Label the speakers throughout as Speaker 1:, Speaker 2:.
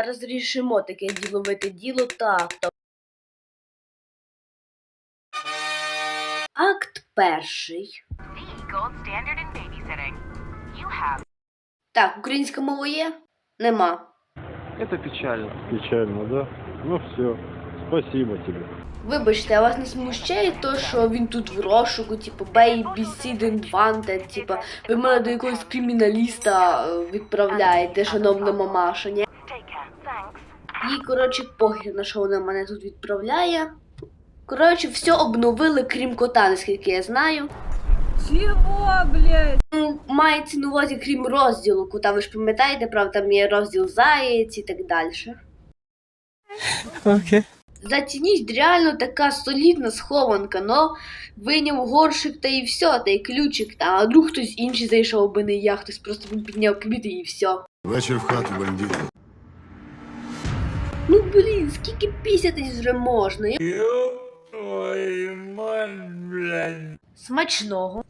Speaker 1: зараз рішимо таке діловите діло. Так, то. Акт перший. Так, українська мова є? Нема.
Speaker 2: Это печально.
Speaker 3: Печально, да? Ну все, спасибо тебе.
Speaker 1: Вибачте, а вас не смущає то, що він тут в розшуку, типу, babysitting wanted, типу, ви мене до якогось криміналіста е, відправляєте, шановна мамаша, ні? Їй, коротше, похер на що вона мене тут відправляє. Коротше, все обновили, крім кота, наскільки я знаю.
Speaker 4: Чего, блядь?
Speaker 1: Ну, мається на увазі, крім розділу кота, ви ж пам'ятаєте, правда, там є розділ заєць і так далі.
Speaker 5: Окей.
Speaker 1: Зацініть реально така солідна схованка, но виняв горшик та і все, та й ключик, та а вдруг хтось інший зайшов, аби не я, хтось просто підняв квіти і все.
Speaker 6: Вечір в хату, бандити.
Speaker 1: Ну блін, скільки пісятись вже можна? Я- Смачного.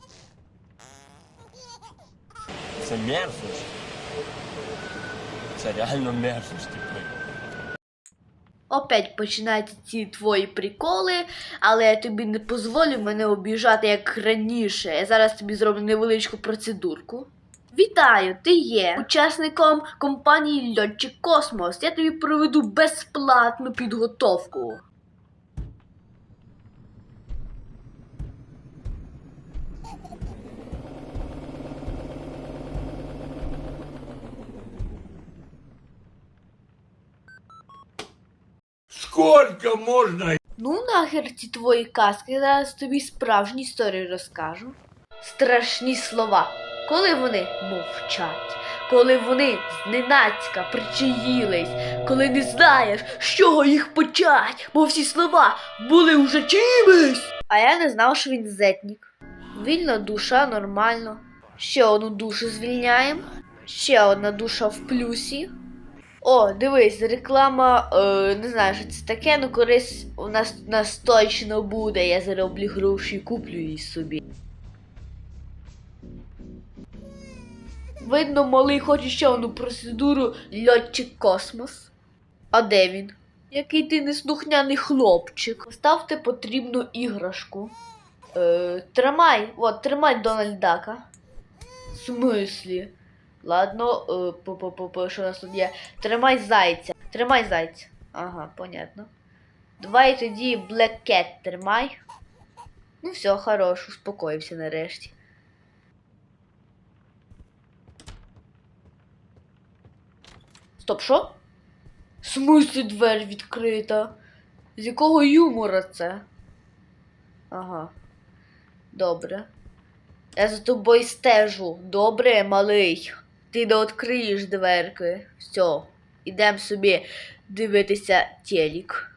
Speaker 5: Це мерзость. Це реально мерзость, типу.
Speaker 1: Опять починаються ці твої приколи, але я тобі не дозволю мене обіжати як раніше. Я зараз тобі зроблю невеличку процедурку. Вітаю, ти є учасником компанії Льотчик Космос. Я тобі проведу безплатну підготовку.
Speaker 7: Сколько можно?
Speaker 1: Ну, нахер ці твої казки, я зараз тобі справжні історії розкажу. Страшні слова, коли вони мовчать, коли вони зненацька причаїлись, коли не знаєш, з чого їх почать, бо всі слова були вже чимось. А я не знав, що він зетнік. Вільна душа, нормально. Ще одну душу звільняємо. Ще одна душа в плюсі. О, дивись, реклама, е, не знаю, що це таке, ну колись у нас, нас точно буде. Я зароблю гроші і куплю її собі. Видно, малий хоче ще одну процедуру льотчик космос. А де він? Який ти неслухняний хлопчик. Поставте потрібну іграшку. Е, тримай, от, тримай Дональд Дака. В смислі? Ладно, е, по-по-по, що у нас тут є? Тримай зайця. Тримай зайця. Ага, понятно. Давай тоді Black Cat тримай. Ну все, хорош, успокоївся нарешті. Стоп, що? В смислі двері відкрита? З якого юмора це? Ага. Добре. Я за тобою стежу. Добре, малий. Ти не відкриєш дверки. Все, ідемо собі дивитися телік.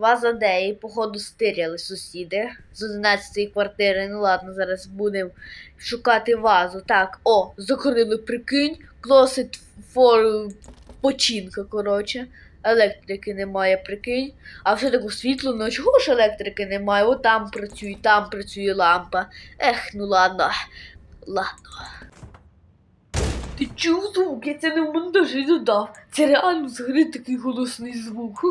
Speaker 1: Ваза деї, походу, стиряли сусіди з 11-ї квартири. Ну ладно, зараз будемо шукати вазу. Так, о, закрили, прикинь. Closet for починка, коротше. Електрики немає, прикинь. А все таке світло, ну чого ж електрики немає? О, там працює, там працює лампа. Ех, ну ладно. Ладно. Ти чув звук? Я це не в монтажі додав. Це реально згори такий голосний звук.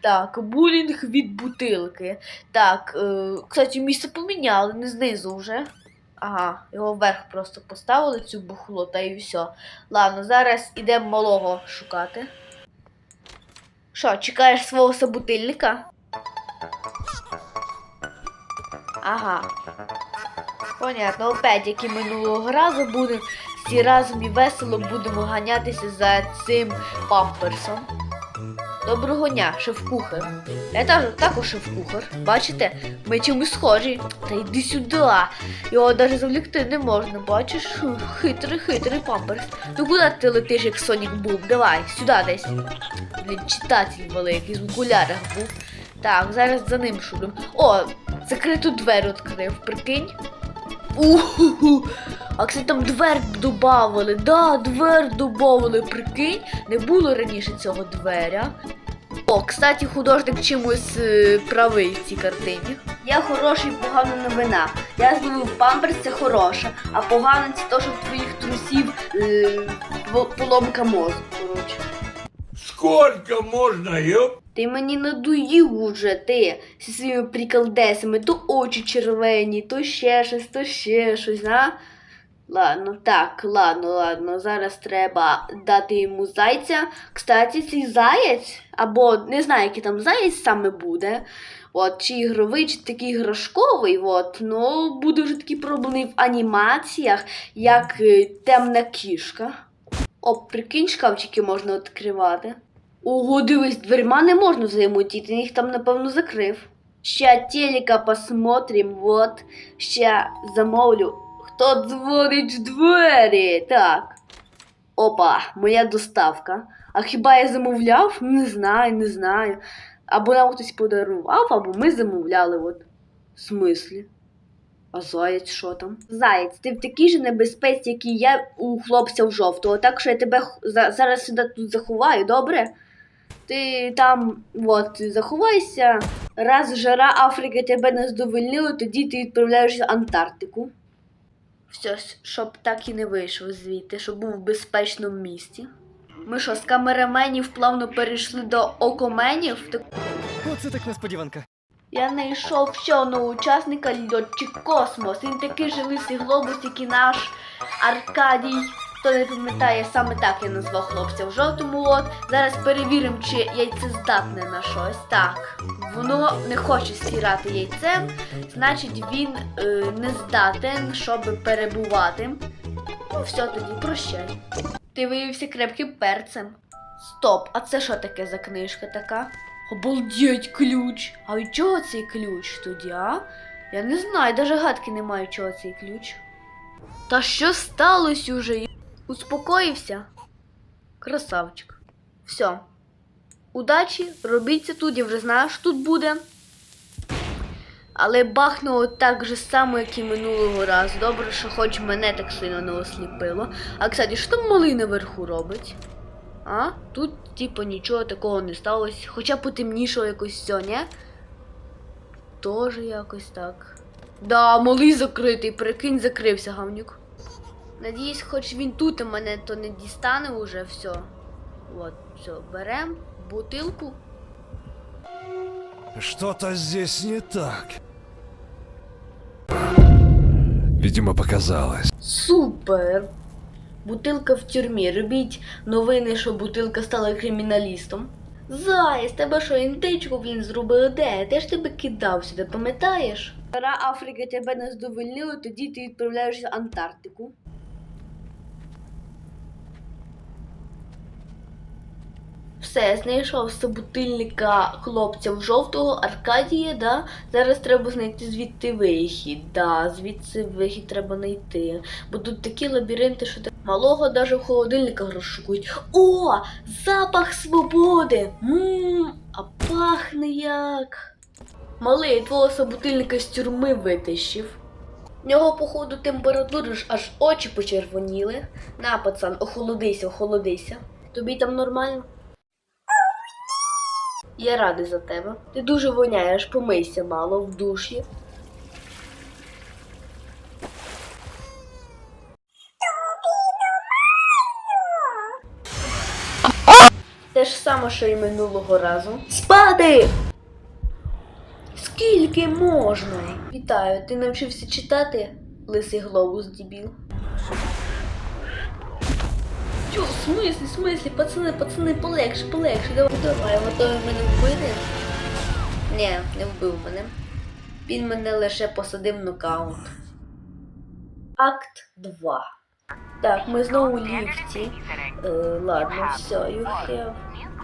Speaker 1: Так, булінг від бутилки. Так, е, кстати, місце поміняли, не знизу вже. Ага, його вверх просто поставили цю бухло, та і все. Ладно, зараз ідемо малого шукати. Що, чекаєш свого собутильника? Ага. Понятно, опять, як і минулого разу будемо всі разом і весело будемо ганятися за цим памперсом. Доброго дня, шеф-кухар. Я також шеф-кухар. Бачите, ми чимось схожі. Та йди сюди. Його навіть завлікти не можна, бачиш? Хитрий, хитрий памперс. Ну куди ти летиш, як Сонік Бум? Давай, сюди десь. Блін, читатель великий, з окулярах був. Так, зараз за ним шурим. О, закриту двері відкрив, прикинь. Уху. А кстати, там двер добавили. Да, двер добавили, прикинь. Не було раніше цього дверя. О, кстати, художник чимось е, правий в цій картині. Я хороша і погана новина. Я зловив памперс, це хороша, а погано це то, що в твоїх трусів е, поломка мозку, коротше.
Speaker 7: Сколько можно, ёп?
Speaker 1: Ти мені надоїв уже, ти зі своїми приколдесами, то очі червені, то ще щось, то ще щось, а? Ладно, так, ладно, ладно. Зараз треба дати йому зайця. Кстати, цей заєць, або не знаю, який там заєць саме буде. От, чи ігровий, чи такий іграшковий, от, ну, буде вже такий проблений в анімаціях, як е, темна кішка. О, прикинь, шкафчики можна відкривати. Ого, дивись, дверьма не можна взаємодіти, їх там, напевно, закрив. Ще телека посмотрим, вот. Ще замовлю. Хто дзвонить в двері? Так. Опа, моя доставка. А хіба я замовляв? Не знаю, не знаю. Або нам хтось подарував, або ми замовляли, от. В смислі? А заєць що там? Заєць, ти в такій же небезпеці, як і я у хлопця в жовтого, так що я тебе зараз сюди тут заховаю, добре? Ти там от, заховайся. Раз жара Африки тебе не здовольнила, тоді ти відправляєшся в Антарктику. Все, щоб так і не вийшов звідти, щоб був в безпечному місці. Ми що, з камераменів плавно перейшли до окоменів? Так
Speaker 6: Оце так несподіванка.
Speaker 1: я знайшов ще одного учасника льотчик Космос. Він такий же лисий глобус, як і наш Аркадій. Хто не пам'ятає, саме так я назвав хлопця в жовтому от. Зараз перевіримо, чи яйце здатне на щось. Так, воно не хоче стирати яйцем, значить він е, не здатен, щоб перебувати. Ну, все тоді, прощай. Ти виявився крепким перцем. Стоп, а це що таке за книжка така? Обалдеть, ключ! А від чого цей ключ тоді, а? Я не знаю, даже гадки не маю, чого цей ключ. Та що сталося уже? Успокоївся? Красавчик. Все. Удачі, робіть це тут, я вже знаю, що тут буде. Але бахнуло так же само, як і минулого разу. Добре, що хоч мене так сильно не осліпило. А кстати, що там малий наверху робить? А? Тут, типу, нічого такого не сталося. Хоча потемнішало якось все, ні? Тоже якось так. Да, малий закритий, прикинь, закрився гавнюк. Надіюсь, хоч він тут, мене то не дістане уже все. От, все, берем бутилку.
Speaker 8: Что-то здесь не так. Видимо, показалось.
Speaker 1: Супер! Бутилка в тюрмі. Робіть новини, що бутилка стала криміналістом. Заяць, тебе що, інтичку, блін, зробили де? Де ж тебе кидав сюди, пам'ятаєш? Стара Африка тебе не здовольнила, тоді ти відправляєшся в Антарктику. Все, знайшов собутильника хлопця в жовтого Аркадія, да? Зараз треба знайти звідти вихід. Да, звідси вихід треба знайти. Бо тут такі лабіринти, що малого даже в холодильниках розшукують. О! Запах свободи! Ммм, а пахне як. Малий, твого собутильника з тюрми витащив. В нього, походу, температура ж аж очі почервоніли. На, пацан, охолодися, охолодися. Тобі там нормально? Я радий за тебе. Ти дуже воняєш, помийся мало в душі. Те ж саме, що і минулого разу. Спати! Скільки можна? Вітаю, ти навчився читати? Лисий глобус, дебіл. Чо, в смислі, в смислі, пацани, пацани, полегше, полегше, давай, давай, готові мене вбити? Ні, не вбив мене. Він мене лише посадив нокаут. Акт 2. Так, ми знову у ліфті. Е, ладно, все, you have...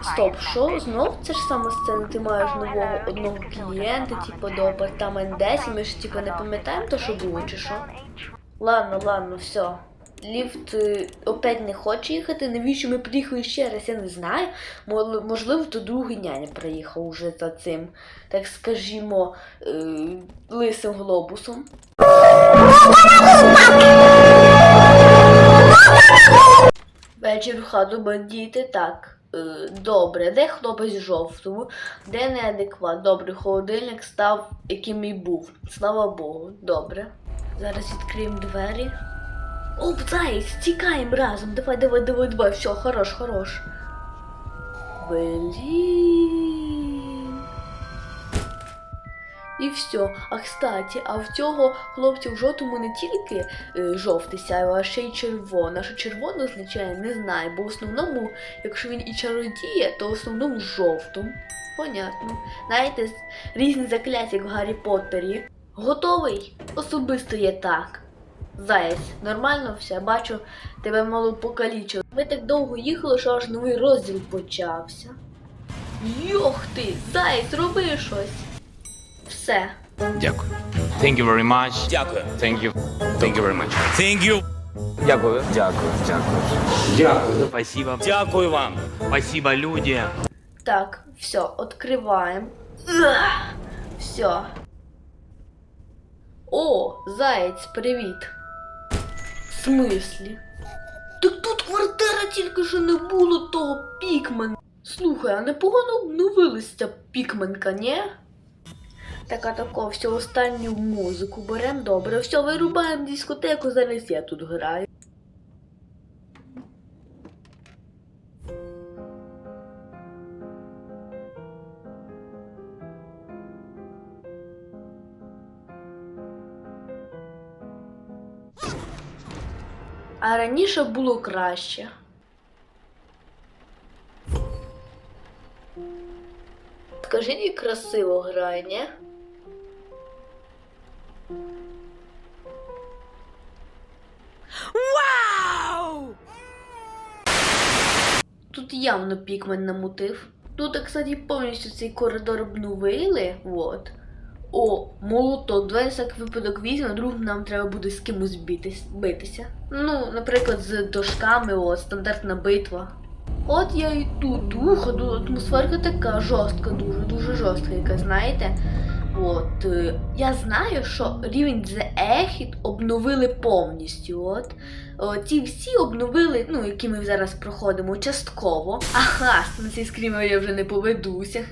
Speaker 1: Стоп, що? Знов це ж сама сцена, ти маєш нового одного клієнта, типу, до апартамент 10, ми ж типу не пам'ятаємо то, що було, чи що? Ладно, ладно, все. Ліфт е, опять не хоче їхати. Навіщо ми приїхали ще раз, я не знаю. Можливо, то другий няня приїхав уже за цим, так скажімо, е, лисим глобусом. Вечір в хату бандіти, так. Е, добре, де хлопець жовтому, де неадекват. Добре, холодильник став, яким і був. Слава Богу, добре. Зараз відкриємо двері. Оп, заяць, тікаємо разом. Давай, давай, давай, давай. Все, хорош, хорош. Блін. І все. А кстати, а в цього хлопця в жовтому не тільки е, жовтий сяйво, а ще й червона. Що червоне означає, не знаю, бо в основному, якщо він і чародіє, то в основному жовтому. Понятно. Знаєте, різні закляття, в Гаррі Поттері. Готовий? Особисто є так. Заєць, нормально все, бачу, тебе мало покалічило. Ми так довго їхали, що аж новий розділ почався. Йох ти, заєць, роби щось. Все.
Speaker 9: Дякую. Thank you very much. Дякую. Thank you. Thank you very much.
Speaker 5: Thank you.
Speaker 9: Дякую. Дякую. Дякую. Дякую. Спасибо.
Speaker 5: Дякую вам.
Speaker 9: Спасибо, люди.
Speaker 1: Так, все, открываем. Все. О, заяць, привіт. Смислі? Так тут квартира тільки що не було того пікмен. Слухай, а непогано обновилися пікменка, ні? Так, а тако, все останню музику берем, добре, все, вирубаємо дискотеку, зараз я тут граю. А раніше було краще. Скажи, як красиво грає, ні? Вау! Тут явно пікмен намутив. Тут, кстати, повністю цей коридор обновили. Вот. О, молоток, давай всяк випадок візьмемо, другом нам треба буде з кимось битись, битися. Ну, наприклад, з дошками, о, стандартна битва. От я і тут, ух, ду- атмосферка така жорстка, дуже, дуже жорстка, яка, знаєте. От, е, я знаю, що рівень Ехід обновили повністю. От. О, ці всі обновили, ну, які ми зараз проходимо, частково. Ага, на цей скрімер я вже не поведуся.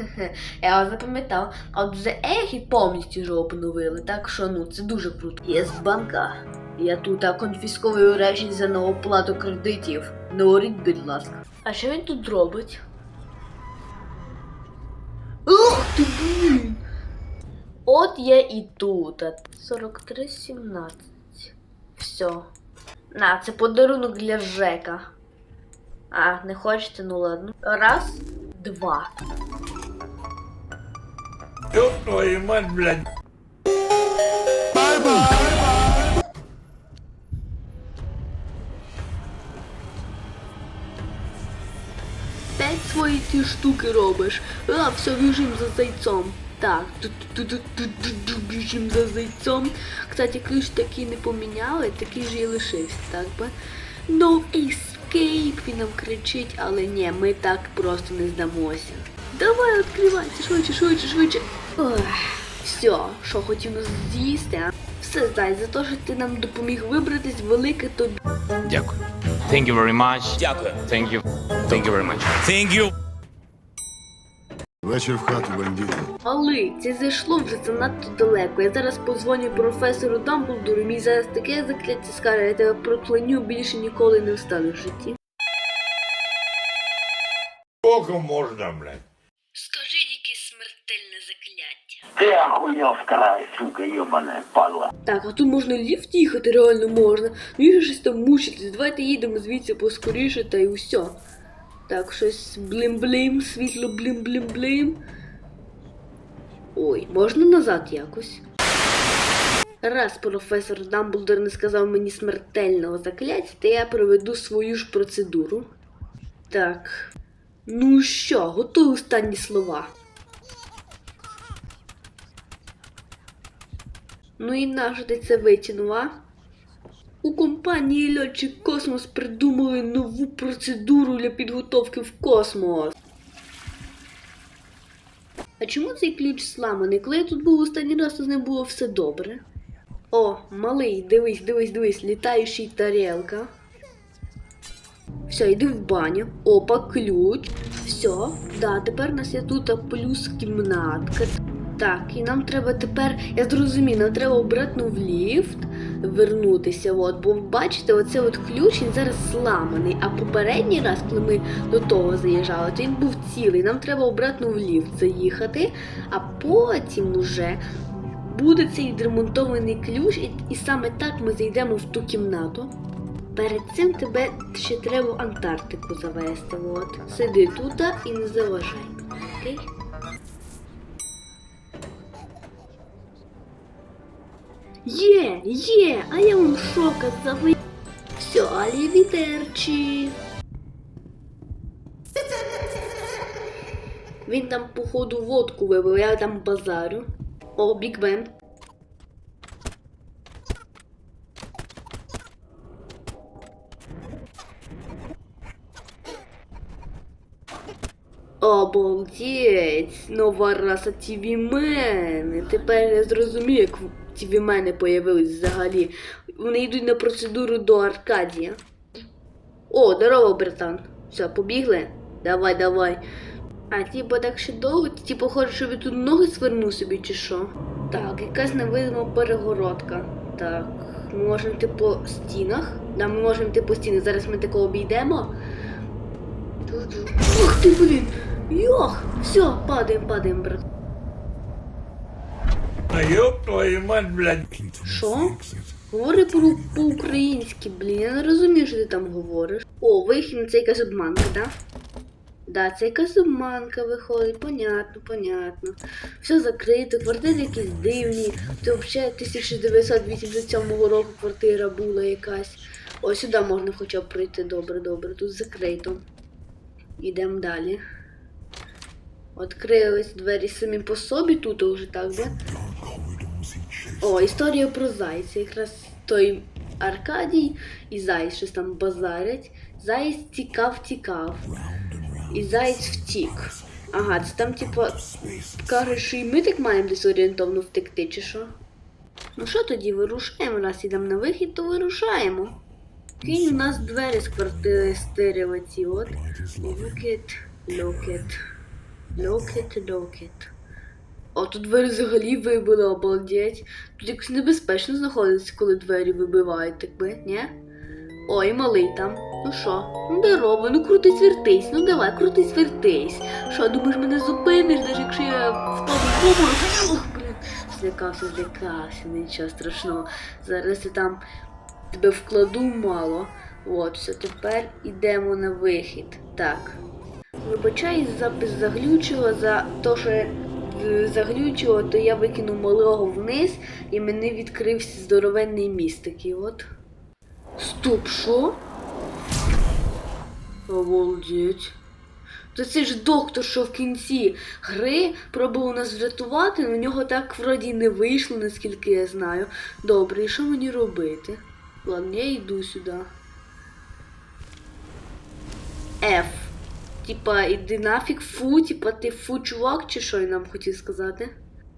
Speaker 1: Я вас запам'ятав. От The Ехід повністю вже обновили, так що ну це дуже круто. Є з банка. Я тут конфісковую речі за неоплату кредитів. Не оріть, будь ласка. А що він тут робить? Ух ти блін! От я і тут. 43,17. Все. На, це подарунок для Жека. А, не хочете, ну ладно. Раз, два.
Speaker 7: Ёб твою мать, блядь.
Speaker 1: П'ять свої ці штуки робиш. А, все, біжим за зайцом. Так, ту-ту-ту-ту-ту-ту, біжим за зайцом. Кстати, ключ такий не поміняли, такий же і лишився, так би. No escape, він нам кричить, але ні, ми так просто не здамося. Давай, відкривайся, швидше, швидше, швидше. Ох, все, що хотів нас з'їсти, а? Все, зай, за те, що ти нам допоміг вибратись, велике тобі.
Speaker 9: Дякую. Thank you very much. Дякую. Thank you. Thank you very much.
Speaker 5: Thank you.
Speaker 10: Вечір в хату, бандити.
Speaker 1: Малий, це зайшло вже занадто далеко. Я зараз позвоню професору Дамблдору, мій зараз таке закляття скаже, я тебе прокляню, більше ніколи не встану в житті.
Speaker 7: Сколько можно, блядь?
Speaker 1: Скажи якесь смертельне закляття.
Speaker 11: Ты охуел в край, сука, ебаная падла.
Speaker 1: Так, а тут можна ліфт їхати, реально можна. Ну і щось там мучитись. Давайте їдемо звідси поскоріше та й усе. Так, щось блим-блим, світло блим-блим-блим. Ой, можна назад якось. Раз професор Дамблдор не сказав мені смертельного закляття, то я проведу свою ж процедуру. Так. Ну що, готуй останні слова. Ну і нащо ти це витягнув, а? У компанії Льотчик Космос придумали нову процедуру для підготовки в космос. А чому цей ключ сламаний? Коли я тут був останній раз, то з ним було все добре. О, малий, дивись, дивись, дивись, літаючий тарелка. Все, йди в баню. Опа, ключ. Все, да, тепер у нас є тут плюс кімнатка. Так, і нам треба тепер, я зрозумів, нам треба обратно в ліфт вернутися. От, бо бачите, оце от ключ він зараз зламаний. А попередній раз, коли ми до того заїжджали, то він був цілий. Нам треба обратно в ліфт заїхати, а потім уже буде цей відремонтований ключ, і, і саме так ми зайдемо в ту кімнату. Перед цим тебе ще треба в Антарктику завести. От. Сиди тут і не заважай. Окей? Є, є, а я вам що казав? Все, алівідерчі. Він там, походу, водку вибив, я там базарю. О, Біг Бен. Обалдеть, нова раса тівімени. Тепер я зрозумію, як тівімени появились взагалі. Вони йдуть на процедуру до Аркадія. О, здорово, братан. Все, побігли? Давай, давай. А типа так ще довго? Типа хочеш, щоб я тут ноги свернув собі чи що? Так, якась невидима перегородка. Так, ми можемо йти по стінах. Да, ми можемо йти по стінах. Зараз ми тако обійдемо. Ух ти, блін! Йох! Все, падаємо, падаємо, брат.
Speaker 7: А ёб твою мать, блядь.
Speaker 1: Що? Говори про по-українськи, блін, я не розумію, що ти там говориш. О, вихід, це якась обманка, да? Да, це якась обманка виходить, понятно, понятно. Все закрито, квартири якісь дивні. Це взагалі 1987 року квартира була якась. О, сюди можна хоча б прийти. Добре, добре, тут закрито. Ідемо далі. Відкрились двері самі по собі, тут уже так би. О, історія про зайця. Якраз той Аркадій і Зайць щось там базарять. Заєць тікав, тікав. І заєць втік. Ага, це там, типа, кажуть, що і ми так маємо десь орієнтовно втекти, чи що? Ну що тоді, вирушаємо, раз ідемо на вихід, то вирушаємо. Кинь у нас двері з квартири стерео ці от. Look it, look it. А тут двері взагалі вибили, обалдеть. Тут якось небезпечно знаходиться, коли двері вибивають, так би, ні? Ой, малий там. Ну що? Ну здорово, ну крутись вертись, ну давай, крутись вертись. Що, думаєш, мене зупиниш, навіть якщо я впаду в обморок? Ох, блін. Злякався, злякався, нічого страшного. Зараз я там тебе вкладу мало. От, все, тепер йдемо на вихід. Так. Вибачай, запис заглючило за те, що я заглючило, то я викинув малого вниз і мене відкрився здоровенний міст такий от. Стоп, що? Обалдеть. То це ж доктор, що в кінці гри пробував нас врятувати, але у нього так вроді не вийшло, наскільки я знаю. Добре, і що мені робити? Ладно, я йду сюди. F. Типа, іди нафіг, фу, типа ти фу чувак, чи що я нам хотів сказати?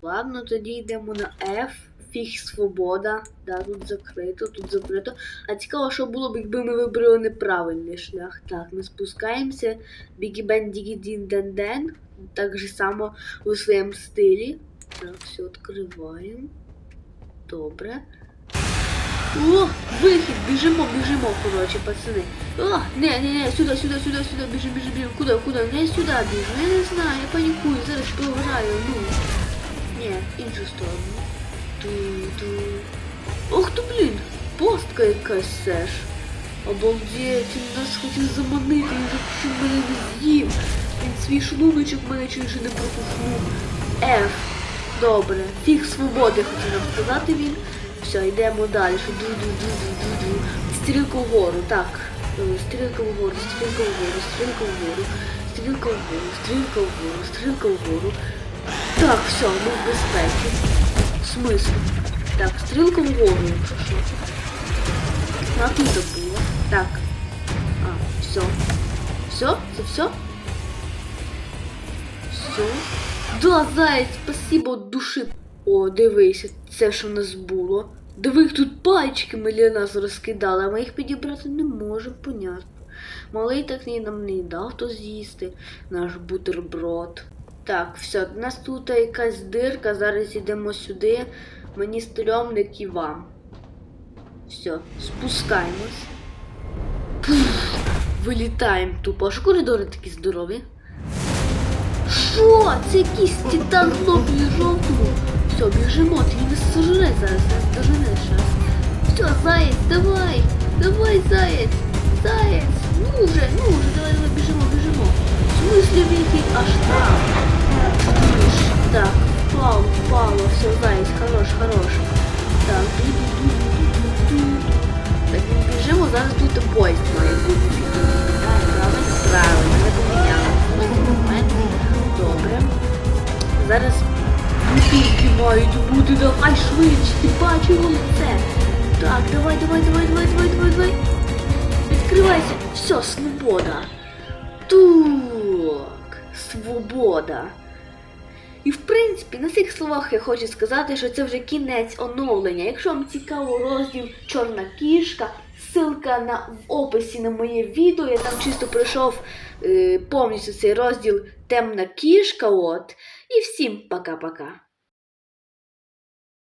Speaker 1: Ладно, тоді йдемо на F. Фіг свобода. Да, тут закрито, тут закрито. А цікаво, що було б, якби ми вибрали неправильний шлях. Так, ми спускаємося. Бігі бен дігі дін ден ден. Так же само у своєму стилі. Так, все відкриваємо. Добре. О, вихід, біжимо, біжимо, коротше, пацани. О, не, не, не, сюди, сюди, сюди, сюди, біжимо, біжимо, біжимо. Куди, куди? Не сюди біжимо. Я не знаю, я панікую, зараз програю, ну. Ні, іншу сторону. Ту, ту. Ох ти, блін, постка якась все. Обалдеть, він нас хотів заманити, він чуть мене не з'їв. Він свій шлуночок мене ще не проковтнув. Ф. Добре, фіг свободи хотів нам сказати він. Все, йдемо далі. Ду-ду-ду-ду-ду-ду. Стрілка вгору, так. Е, Стрілка вгору, стрілка вгору, стрілка вгору, стрілка вгору, стрілка вгору, стрілка вгору. Так, все, ми в безпеці. Смисл? Так, стрілка вгору, якщо що. А тут було. Так. А, все. Все? Це все? Все. Да, заяць, спасибо от душі. О, дивися, це що в нас було. Диви, тут пальчики ми для нас розкидали, а ми їх підібрати не можемо, понятно. Малий так ні нам не дав то з'їсти, наш бутерброд. Так, все, у нас тут якась дирка, зараз йдемо сюди. Мені стрьомник і вам. Все, спускаємось. Пух, вилітаємо тупо. А що коридори такі здорові? Що? Це якийсь титан хлопці жовтому. Все, біжимо, ти не сожре зараз, дожене зараз. Все, заєць, давай, давай, заєць, заєць. Ну вже, ну вже, давай, давай, біжимо, біжимо. В смысле вихід аж там? Так, впало, впало, все, заєць, хорош, хорош. Так, ду-ду-ду-ду-ду-ду. Так, ми біжимо, зараз тут поїзд має давай, давай, давай, давай, давай, давай. Відкривайся. Все, свобода. Так, свобода. І в принципі, на цих словах я хочу сказати, що це вже кінець оновлення. Якщо вам цікаво розділ Чорна кішка, ссылка на в описі на моє відео. Я там чисто пройшов е, повністю цей розділ Темна кішка. От. І всім пока-пока.